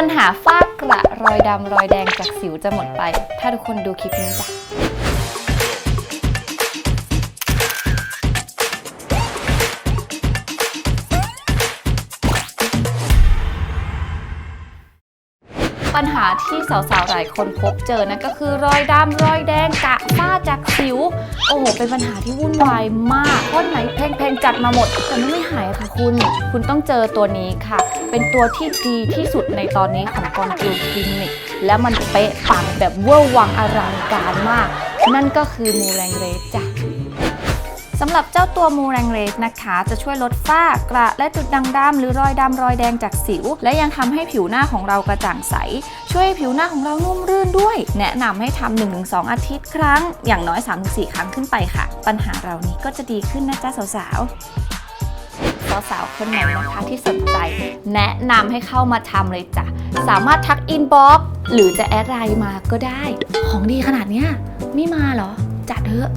ปัญหาฝ้ากระรอยดำรอยแดงจากสิวจะหมดไป ถ้าทุกคนดูคลิปนี้จ้ะปัญหาที่สาวๆ หลายคนพบเจอนั่นก็คือรอยดำรอยแดงกะฝ้าจา กสิว โอ้โห เป็นปัญหาที่วุ่นวายมากเพราะไหนแพงๆจัดมาหมด แต่มันไม่หายค่ะคุณ คุณต้องเจอตัวนี้ค่ะ เป็นตัวที่ดีที่สุดในตอนนี้ของกอนกิลคลินิก และมันเป๊ะปังแบบเวอร์วังอลังการมาก นั่นก็คือมูแรงเรสจ้ะ สำหรับเจ้าตัวมูแรงเรสนะคะ จะช่วยลดฝ้ากระและจุดด่างดำหรือรอยดำรอยแดงจากสิว และยังทำให้ผิวหน้าของเรากระจ่างใส ช่วยให้ผิวหน้าของเรานุ่มรื่นด้วย แนะนำให้ทำ1-2 อาทิตย์ครั้ง อย่างน้อย 3-4 ครั้งขึ้นไปค่ะ ปัญหาเรานี้ก็จะดีขึ้นนะจ๊ะสาวๆสาวๆคนไหนนะคะที่สนใจ แนะนำให้เข้ามาทำเลยจ้ะสามารถทักอินบ็อกซ์หรือจะแอดไลน์มาก็ได้ ของดีขนาดเนี้ยไม่มาเหรอจัดเถอะ